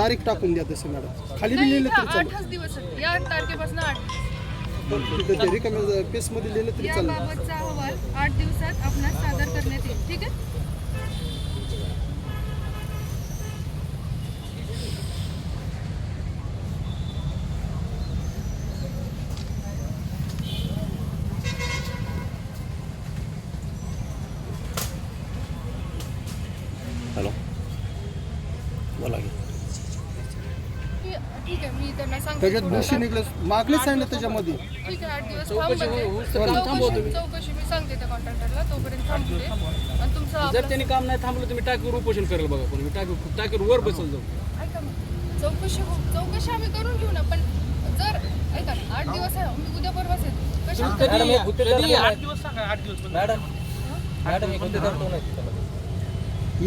तारीख टाकून द्या तसं मॅडम. खाली बी लिहिलं तरी चालेल. आठच दिवस आहेत. या तारखेपासून आठ. तिथं ते रिकाम्या पेसमध्ये लिहिलं तरी चालेल. याबाबतचा अहवाल आठ दिवसात आपणास सादर करण्यात येईल. ठीक आहे? त्याच्यात बुशी निघलं मागलेच सांगितलं त्याच्यामध्ये. ठीक आहे आठ दिवस थांब म्हणते. चौकशी चौकशी मी सांगते त्या कॉन्ट्रॅक्टरला तोपर्यंत थांबते आणि तुमचं जर आपलं- त्यांनी काम नाही थांबलं मी टाकीवर उपोषण करेल बघा पण मी टाकी टाकीवर वर बसल जाऊ. ऐका चौकशी हो चौकशी आम्ही करून घेऊ ना पण जर ऐका ना, आठ दिवस आहे मी उद्या परवाच येतो. कशा कधी कधी मॅडम मॅडम हे कोणते धरतो नाही त्याला.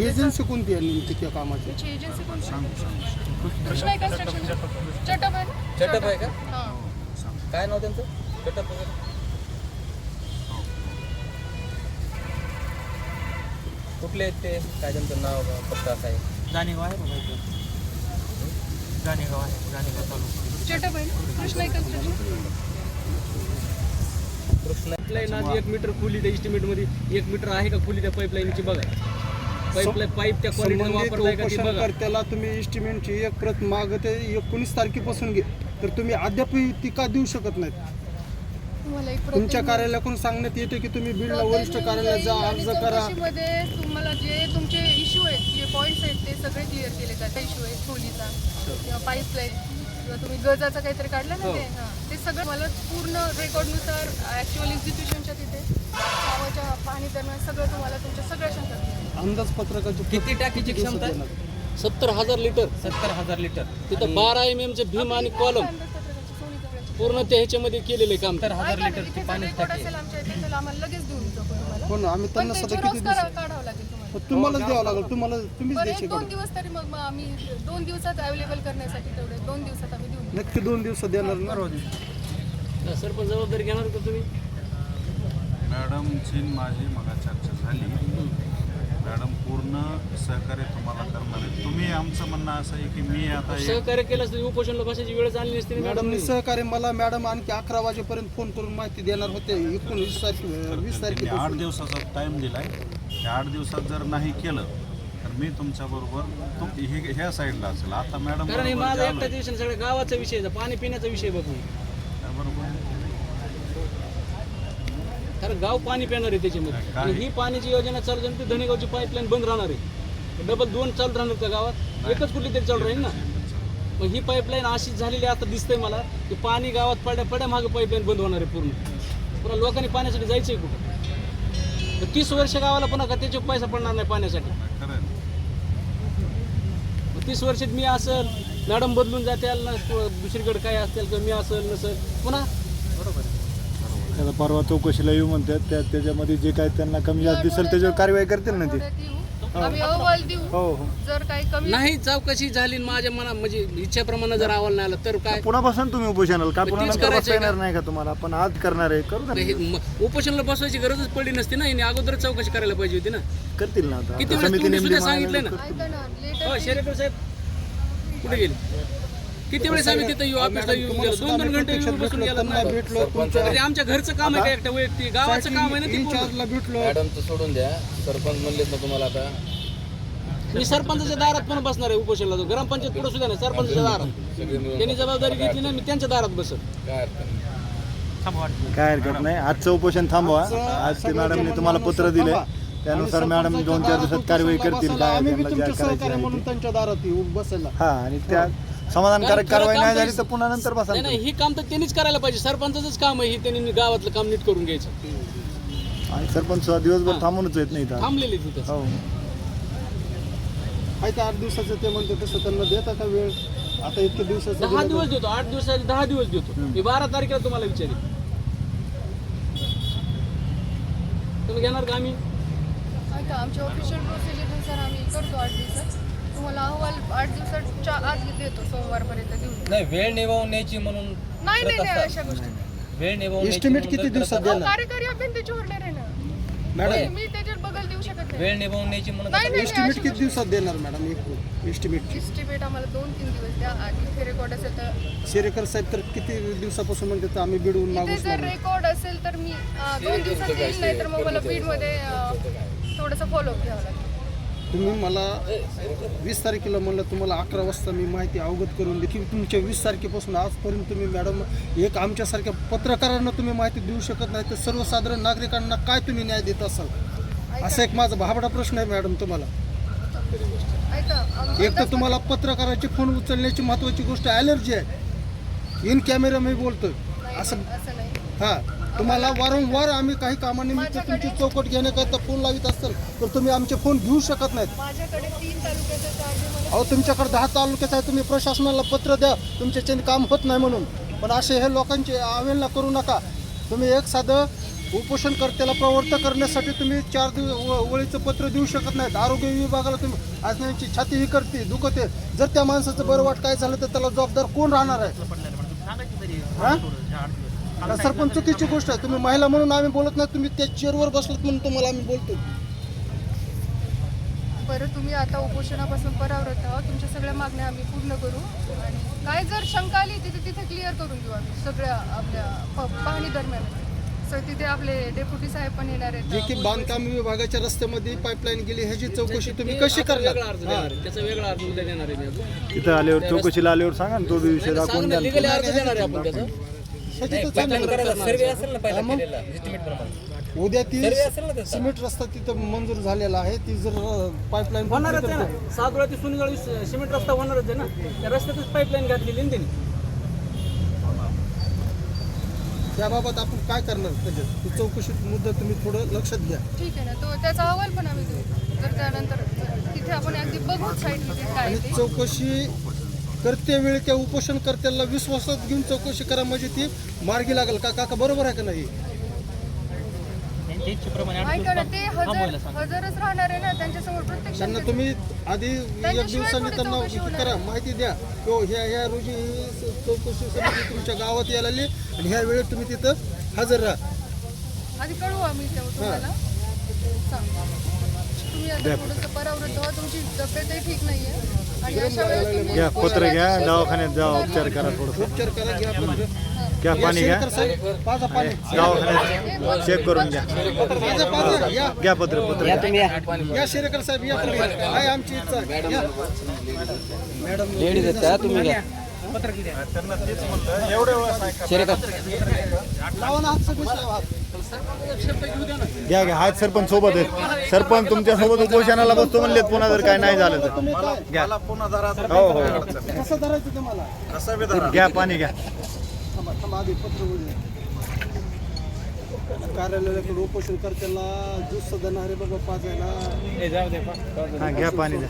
एजन्सी कोणती आहे नेमकी त्या कामाची? एजन्सी कोणती? कृष्णा कन्स्ट्रक्शन चटप आहे ना? चटप आहे का? हां. काय नाव त्यांचं? चटप वगैरे? कुठले आहेत ते? काय त्यांचं नाव? पत्ता असं आहे. जाणेगाव आहे बघा इथं. जाणेगाव आहे जाणेगाव तालुका. चटप आहे कृष्णा कन्स्ट्रक्शन कृष्ण एक मीटर खोली त्या estimate मध्ये. एक मीटर आहे का खोली त्या पाईपलाईनची बघा. संबंधित ती उपोषणकर्त्याला तुम्ही एस्टिमेटची एक प्रत मागते एकोणीस तारखेपासून घे. तर तुम्ही अद्याप ती का देऊ शकत नाहीत? तुम्हाला एक तुमच्या कार्यालयाकडून सांगण्यात येते की तुम्ही बिलला वरिष्ठ कार्यालयात जा अर्ज करा? मध्ये तुम्हाला जे तुमचे इश्यू आहेत जे पॉईंट्स आहेत ते सगळे क्लिअर केले जातात. इश्यू आहे खोलीचा किंवा पाईपलाईन किंवा तुम्ही गजाचा काहीतरी काढलं ना ते? हां. ते सगळं मला पूर्ण रेकॉर्डनुसार ॲक्च्युअल एक्झिक्युशनच्या तिथे. गावाच्या दरम्यान सगळं तुम्हाला तुमच्या सगळ्या शंका अंदाजपत्रकाची किती टाकीची क्षमता आहे? सत्तर हजार लिटर. सत्तर हजार लिटर. तिथं बारा एम एम चे भीम आणि कॉलम. अंदाजपत्रकाची सोनी सगळ्याची पूर्ण त्या ह्याच्यामध्ये केलेले काम. सत्तर हजार ऐका ना, लिटरची इथे जर पाणी रेकॉर्ड टाकी असेल आमच्या इथे तर आम्हाला लगेच देऊन टाकू तुम्हाला. हो ना आम्ही पण त्यांना सध्या किती दिवस काढावं लागेल तुम्हाला. तुम्हालाच द्यावं लागेल तुम्हाला तुम्हीच बरं द्यायचे एक दोन दिवस तरी मग मग आम्ही दोन दिवसात अवेलेबल करण्यासाठी तेवढे दोन दिवसात आम्ही देऊन देऊ. नक्की दोन दिवसात देणार ना? सरपंच जबाबदारी घेणार का तुम्ही? मॅडमची माझी मगा चर्चा झाली. मॅडम पूर्ण सहकार्य तुम्हाला करणार आहे. तुम्ही आमचं म्हणणं असं आहे की मी आता एक सहकार्य केलं असतं उपोषणला बसायची वेळच आली नसती मॅडमनी मॅडम सहकार्य मला मॅडम आणखी अकरा वाजेपर्यंत फोन करून माहिती देणार होते. एकोणीस तारखे वीस त्यांनी आठ तारखेपासून दिवसाचा टाईम दिलाय. त्या आठ दिवसात जर नाही केलं तर मी तुमच्याबरोबर तुम हे ह्या साईडला असेल. आता मॅडम कारण हे बरोबर माझा जे आलोय, दिवशी सगळ्या गावाचा विषय आहे, पाणी पिण्याचा विषय बघून. बरोबर कारण गाव पाणी पिणार आहे त्याच्यामध्ये? आणि ही पाण्याची योजना चालू झाली धनेगावची पाईपलाईन बंद राहणार आहे. डबल दोन चालू राहणार त्या गावात. एकच कुठली तरी चालू राहील ना. मग ही पाईपलाईन अशीच झालेली आहे, आता दिसतंय मला की पाणी गावात पडल्या पड्या मागे पाईपलाईन बंद होणार आहे पूर्ण. पुन्हा लोकांनी पाण्यासाठी जायचंय कुठं? तर तीस वर्ष गावाला पुन्हा का त्याचे पैसा पडणार नाही पाण्यासाठी. आहे. तीस वर्षात मी असल मॅडम बदलून जातील ना दुसरीकडे काय असतील किंवा मी असेल नसेल पुन्हा आता परवा चौकशीला येऊ म्हणतात त्या त्याच्यामध्ये जे काय त्यांना कमी जास्त दिसेल त्याच्यावर कारवाई करतील ना ते. आठवड्यात येऊ. आम्ही अहवाल देऊ. हो हो. जर काही कमी नाही चौकशी झाली आणि माझ्या मना म्हणजे इच्छेप्रमाणे जर अहवाल नाही आला तर काय? पुन्हा बसून तुम्ही उपोषणाला. का पुन्हा नंतर करायचं बसता येणार? नाही का तुम्हाला? आपण आज करणार आहे. करू नाही, ना हे म- उपोषणाला बसवायची गरजच पडली नसती ना हिने अगोदर चौकशी करायला पाहिजे होती ना. करतील ना आता. किती वेळेस तुम्ही सुद्धा सांगितलं ना? ऐका ना हो शेरेकर साहेब कुठे गेले? किती वेळेस आम्ही तिथं येऊ ऑफिसला गेलो दोन दोन घंटे येऊन बसून गेलो त्यांना भेटलो. अरे आमच्या घरचं काम आहे का एकट्या वैयक्तिक? गावाचं काम आहे ना ते भेटलो. मॅडमचं सोडून द्या. सरपंच म्हणलेत ना तुम्हाला आता. मी सरपंचाच्या दारात पण बसणार आहे उपोषणाला. ग्रामपंचायत पुढे सुद्धा नाही सरपंचाच्या दारात. त्यांनी जबाबदारी घेतली ना मी त्यांच्या दारात बसत. काय नाही. हरकत नाही. आजचं उपोषण थांबवा. आज ते मॅडमने तुम्हाला पत्र दिले. त्यानुसार मॅडम दोन चार दिवसात कारवाई करतील. काय त्यांना ज्या करायची. आहे ते. त्यांच्या दारात येऊ बसायला. हा आणि त्या समाधानकारक कारवाई नाही झाली तर पुन्हा नंतर बसा नाही नाही ही काम तर त्यांनीच करायला पाहिजे. सरपंचाचंच काम आहे ही त्यांनी गावातलं काम नीट करून घ्यायचं. आणि सरपंच सुद्धा दिवसभर थांबूनच येत नाही इथं. थांबलेले तिथं हो. आहे का आठ दिवसाचं ते म्हणते तसं त्यांना देता का वेळ? आता इतके दिवसाचं दहा दिवस देतो आठ दिवसाचे दहा दिवस देतो. मी बारा तारखेला तुम्हाला विचारेन. तुम्ही घेणार का आम्ही? आमच्या ऑफिशियल प्रोसिजरनुसार आम्ही करतो आठ दिवसात. तुम्हाला अहवाल आठ दिवसाच्या आत देतो सोमवारपर्यंत देऊन. नाही वेळ निभावून न्यायची म्हणून नाही नाही नाही. अशा गोष्टी. वेळ निभावून न्यायची Estimate म्हणून किती जर दिवसात करत अहो, देणार? कार्यकारी अभियंत्याची ऑर्डर आहे ना मॅडम. मी त्याच्यात बगल देऊ शकत नाही. वेळ निभावून न्यायची म्हणत नाही नाही एस्टिमेट किती दिवसात देणार मॅडम एक एस्टिमेट आम्हाला दोन तीन दिवस द्या. आणि इथे रेकॉर्ड असेल तर शेरेकर साहेब तर किती दिवसापासून म्हणतात आम्ही बिडवून इथे मागूच जर नाही. रेकॉर्ड असेल तर मी अं, दोन दिवसात येईल नाही तर मग मला बीडमध्ये थोडंसं फॉलोअप घ्यावं लागेल. तुम्ही मला वीस तारखेला म्हणलं तुम्हाला अकरा वाजता मी माहिती अवगत करून दे की तुमच्या वीस तारखेपासून आजपर्यंत तुम्ही मॅडम एक आमच्यासारख्या पत्रकारांना तुम्ही माहिती देऊ शकत नाही तर सर्वसाधारण नागरिकांना काय तुम्ही न्याय देत असाल? असा एक माझा भाबडा प्रश्न आहे मॅडम तुम्हाला. एक तर तुम्हाला पत्रकाराचे फोन उचलण्याची महत्वाची गोष्ट ॲलर्जी आहे. इन कॅमेरा मी बोलतोय. असं हा. तुम्हाला वारंवार आम्ही काही कामानिमित्त तुमची चौकट घेण्याकरता फोन लावित असाल तर तुम्ही आमचे फोन घेऊ शकत नाहीत. माझ्याकडे तीन तालुक्याचं अहो तुमच्याकडे दहा तालुक्यात आहे तुम्ही प्रशासनाला पत्र द्या तुमच्याच्याने काम होत नाही म्हणून. पण असे हे लोकांची अवेलना करू नका. तुम्ही एक साधं उपोषणकर्त्याला प्रवृत्त करण्यासाठी तुम्ही चार दिवस ओळीचं पत्र देऊ शकत नाहीत. आरोग्य विभागाला तुम्ही आज त्यांची छाती ही करते दुखते जर त्या माणसाचं बरं वाट काय झालं तर त्याला जबाबदार कोण राहणार आहे? सांगायची तरी हा? थोडं का सरपंच चुकीची गोष्ट आहे. तुम्ही महिला म्हणून आम्ही बोलत नाही तुम्ही त्या चेअरवर बसलात म्हणून तुम्हाला आम्ही बोलतो बरं तुम्ही आता उपोषणापासून परावृत्त आहोत. तुमच्या सगळ्या मागण्या आम्ही पूर्ण करू. आणि काय जर शंका आली तिथे तिथे क्लिअर करून घेऊ आम्ही सगळ्या आपल्या प- पाहणी दरम्यान. सर तिथे आपले डेप्युटी साहेब पण येणार जे आहेत की बांधकाम विभागाच्या रस्त्यामध्ये पाईपलाईन गेली ह्याची चौकशी तुम्ही कशी करणार वेगळा अर्ज. देणार आहे. त्याचा वेगळा अर्ज उद्या देणार आहे मी अजून. आल्यावर चौकशीला आल्यावर सांगा ना तो बी विषय दाखवून द्या ना. लिगली अर्ज देणार आहे आपण त्याचा. ह्याची तर पाईपलाईन चांगलं- करायला सर्वे असेल ना पहिला केलेला एस्टिमेट प्रमाणे. उद्या ती सर्वे असेल ना त्याचा. सिमेंट रस्ता तिथं मंजूर झालेला आहे. ती जर पाईपलाईन होणारच आहे ना. सात वेळा ती सुनीगड सिमेंट रस्ता होणारच आहे ना. त्या रस्त्यातच पाईपलाईन घातलेली ना त्यांनी. त्याबाबत आपण काय करणार त्याच्यात? ती चौकशी मुद्दा तुम्ही थोडं लक्षात घ्या. ठीक आहे ना. तो त्याचा अहवाल पण आम्ही देऊ. तर त्यानंतर तिथे आपण अगदी बघू साईड तिथे काय आणि आहे ते. चौकशी करते वेळी त्या उपोषणकर्त्याला विश्वासात घेऊन चौकशी करा म्हणजे ती मार्गी लागेल. का काका बरोबर आहे का नाही? ते हजर हजरच राहणार आहे ना त्यांच्यासमोर प्रत्यक्ष त्यांना तुम्ही आधी एक दिवसांनी त्यांना करा. माहिती द्या. तो ह्या ह्या रोजी ही चौकशी समिती तुमच्या गावात यायला आली आणि ह्या वेळेत तुम्ही तिथं हजर राहा. आधी कळवू आम्ही तेव्हा तुम्हाला. सांगू. तुम्ही आता थोडंसं परावृत्त व्हा तुमची तब्येतही ठीक नाहीये. आणि अशा वेळेस तुम्ही घ्या पत्र घ्या दवाखान्यात जा उपचार करा थोडस. उपचार करा घ्या. घ्या पाणी घ्या. शेरकर साहेब, पाजा पाणी. दवाखान्यात चेक करून घ्या. पाजा पाजा या. घ्या पत्र पत्र. घ्या. या. शेरेकर साहेब या तुम्ही आहे आमची इच्छा. या. मॅडम लेडीज आहेत तुम्ही घ्या. त्यांना तेच म्हणलं. घ्या घ्या. हात सरपंच सोबत आहेत. सरपंच तुमच्यासोबत उपोषणाला बसतो म्हणलेत पुन्हा जर काय नाही झालं तर. मला पुन्हा जरा हो हो कसं धरायचं तुम्हाला कसा बी धरा. घ्या पाणी घ्या. द्या. कार्यालयाकडे उपोषण करताना ज्यूस देणारे बाबा पाजायला हा घ्या पाणी घ्या.